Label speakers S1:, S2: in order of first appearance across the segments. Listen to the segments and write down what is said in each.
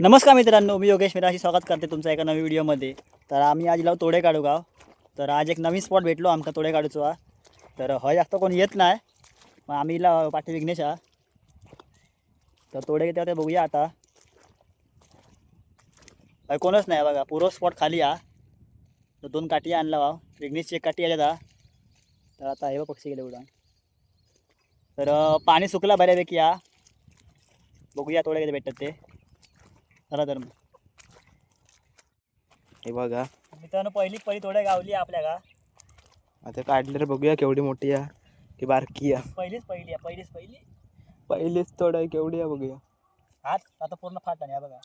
S1: नमस्कार मित्रांनो मी योगेश मिराशी स्वागत करते तुमचं एका नवीन व्हिडिओमध्ये. तर आम्ही आज लाव तोडे काढू गाव. तर आज एक नवीन स्पॉट भेटलो आमका तोडे काढूचो हा तर हय जास्त कोण येत नाही मग आम्ही इला पाठी विघ्नेश. हा तर तोडे घेते ते बघूया आता. हय कोणच नाही बघा पुरो स्पॉट खाली हा. तर दोन काठी आणला वा विघ्नेशची एक काठी आल्या तर आता हे पक्षी गेले उडा तर पाणी सुकला बऱ्यापैकी हा. बघूया तोडे किती भेटतात ते. चला तर मग.
S2: हे बघा.
S1: मित्रांनो पहिली पहिली थोड्या गावली आपल्या का
S2: आता काढल्यावर बघूया केवढी मोठी आहे की बारकी आहे.
S1: पहिलीच पहिली आहे पहिलीच पहिली.
S2: पहिलीच थोडं आहे केवढी आहे बघूया.
S1: हात आता पूर्ण फाट नाही बघा.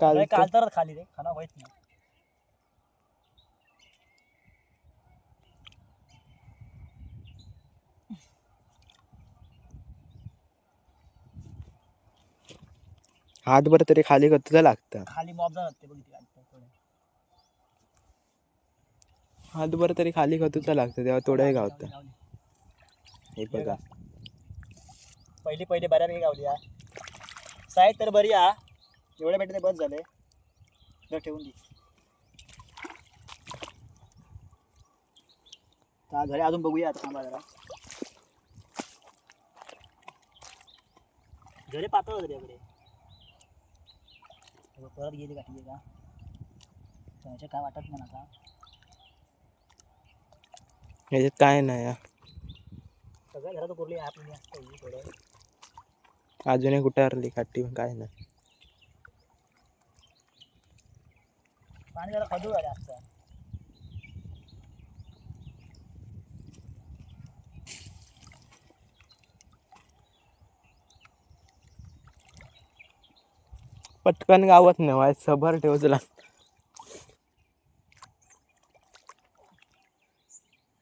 S2: काल
S1: काल तरच खाली रे खाना होत नाही.
S2: हातभर तरी खाली कतलं लागतं.
S1: खाली मॉब जाणार ते बघितले आता थोडे
S2: हातभर तरी खाली खतुचं लागतं तेव्हा थोडंही गावतं. हे बघा.
S1: पहिली पहिली बऱ्यापैकी गावली हा. साईड तर बरी हा. एवढे भेटते बस झाले. जर ठेवून दे. तर घरी अजून बघूया आता थांबा जरा. घरी पातळ होतं त्याकडे. परत गेली काठी का त्याच्या काय वाटत नाही आता
S2: ह्याच्यात काय नाही.
S1: सगळ्या घरात आपली असतं थोडं.
S2: अजूनही कुठे हरली काठी पण काय नाही.
S1: पाणी जरा असतं
S2: पटकन गावात नाही व्हाय सभर ठेवच लागतं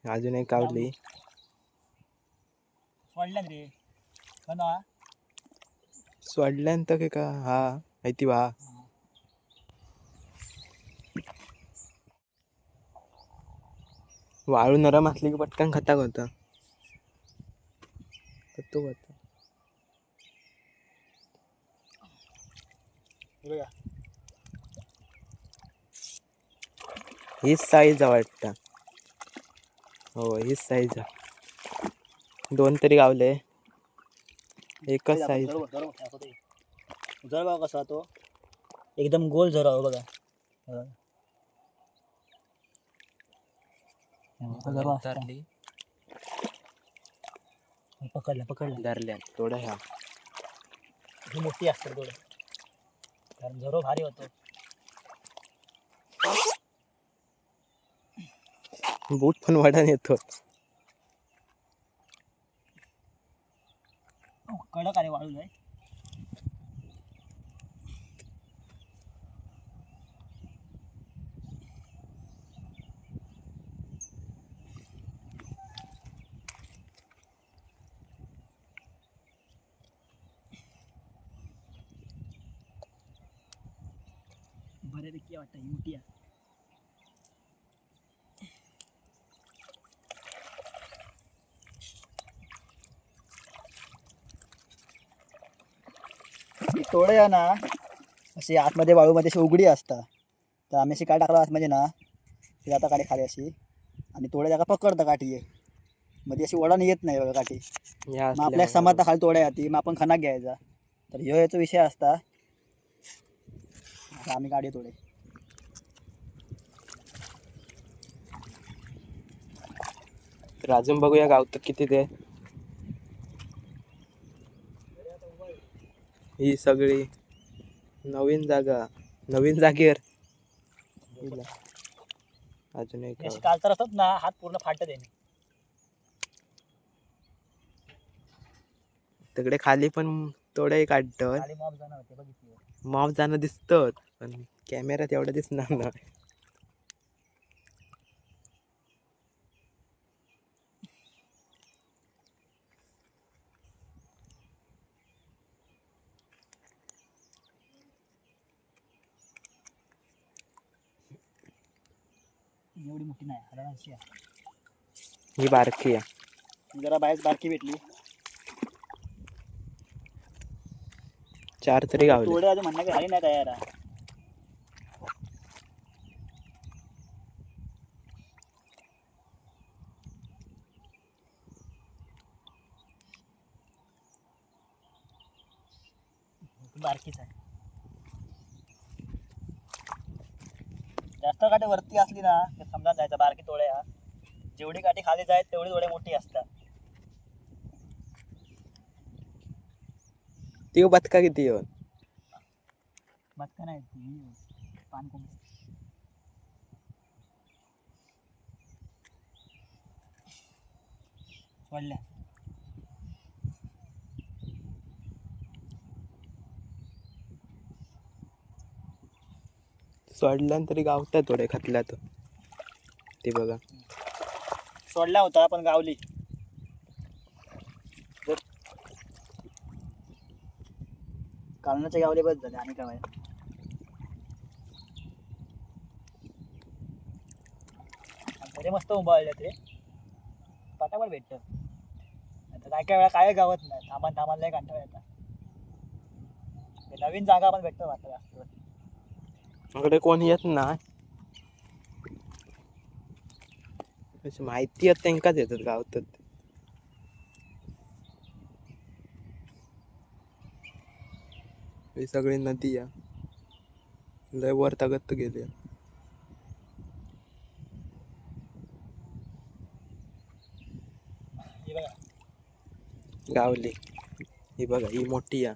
S2: अजून एक कावली
S1: सोडल्या रे हो. ना
S2: सोडल्यानंतर की का? हा माहिती वा वाळू नरम असली की पटकन खाता होतं. तो होता
S1: हे बघा
S2: हीच साईज आहे वाटतं. हो हीच साईज आहे दोन तरी गावले. एकच साईज
S1: बघा कसा तो. एकदम गोल झरा हो. बघा. पकडला पकडला.
S2: धरल्या थोड्या ह्या.
S1: ही मोठी असते थोडं. कारण झरो भारी होतो.
S2: बूट पण वडान येतो.
S1: कडक आले वाळू जाय बऱ्यापैकी वाटतं ही मोठी आहे. तोडे आहे ना अशी आतमध्ये वाळूमध्ये अशी उघडी असता तर आम्ही अशी काय टाकलं आतमध्ये ना ती जाता काठी खाली अशी. आणि थोड्या जागा पकडता काठी आहे मध्ये अशी वडान येत नाही बघा काठी. मग आपल्या समजता खाली तोड्या येते मग आपण खनाक घ्यायचा. तर ह्यो याचा विषय असता. आम्ही गाडी तोडे.
S2: तर अजून बघूया गावतात किती ते. ही सगळी नवीन जागा नवीन जागेवर. अजून एक
S1: अशी. कालतर असतात ना हात पूर्ण फाटत आहे
S2: तिकडे खाली पण थोडे काढतात
S1: खाली मॉब जाणार होते बघितली
S2: मॉप जाणं दिसतं पण कॅमेऱ्यात एवढं दिसणार ना
S1: एवढी मोठी नाही अशी आहे.
S2: ही बारकी आहे.
S1: जरा बाहेर बारकी भेटली.
S2: चार तरी गावले.
S1: थोडे अजून म्हणणं झाली नाही तयार आहे. बारकीच आहे. जास्त काठी वरती असली ना ते समजा जायचं बारकी तोड्या जेवढी काठी खाली जाईल तेवढी थोडी मोठी असतात.
S2: ती बदका किती येऊन
S1: बदका नाही ती पान कोंबडी. सोडल्या.
S2: सोडल्यान तरी गावतात थोडे खतल्यात ते बघा.
S1: सोडला होता पण गावली. कारणाच्या गावले बस झाले आणि काय? माहीत. तरी मस्त उभारले ते. पटापट भेटत. आता काय काय वेळा काय गावत नाही. थांबा थांबायला लय कंटाळा येतात ते नवीन जागा पण भेटतो वाटतं जास्त.
S2: इकडे कोण येत नाही. अशी माहिती आहे त्यांकाच येतात गावतात ही सगळी नदी आहे. लय वर तगत गेली
S1: हे बघा
S2: गावली. ही बघा ही मोठी आहे.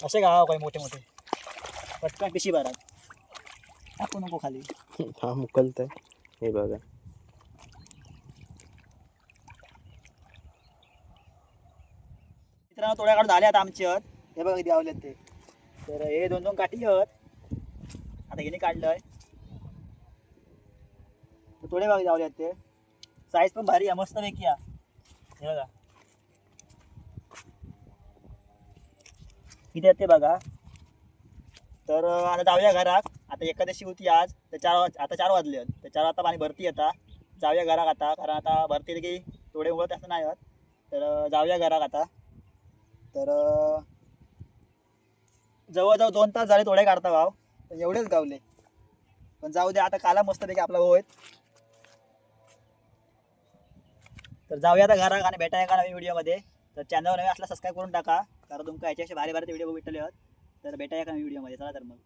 S1: असे गाव काय मोठे मोठे पटकन पिशी भरा टाकू नको खाली.
S2: हा मुकलत हे बघा.
S1: मित्रांनो थोड्या काढून झाले आता आमचे आहेत हे बघा किती आवलेत ते. तर हे दोन दोन काठी आहेत आता हिने काढलंय. थोडे बघा जावले ते. साईज पण भारी आहे मस्त पैकी हे बघा. किती आहेत ते बघा. तर आता जाऊया घरात. आता एकादशी होती आज तर चार वाज आता चार वाजले आहेत. तर चार वाजता पाणी भरती येता जाऊया घरात आता कारण आता भरती की थोडे उघडत असं नाही होत. तर जाऊया घरात आता. तर जवळजवळ दोन तास झाले थोडे काढता भाव पण एवढेच गावले. पण जाऊ दे आता काला मस्तपैकी आपला भाऊ तर जाऊया आता घरात आणि भेटाया का नवीन व्हिडिओमध्ये तर चॅनल नवीन असला सबस्क्राईब करून टाका. कारण तुमका याच्याशी भारी भारी व्हिडिओ भेटले आहेत. तर भेटाया का व्हिडिओमध्ये चला तर मग.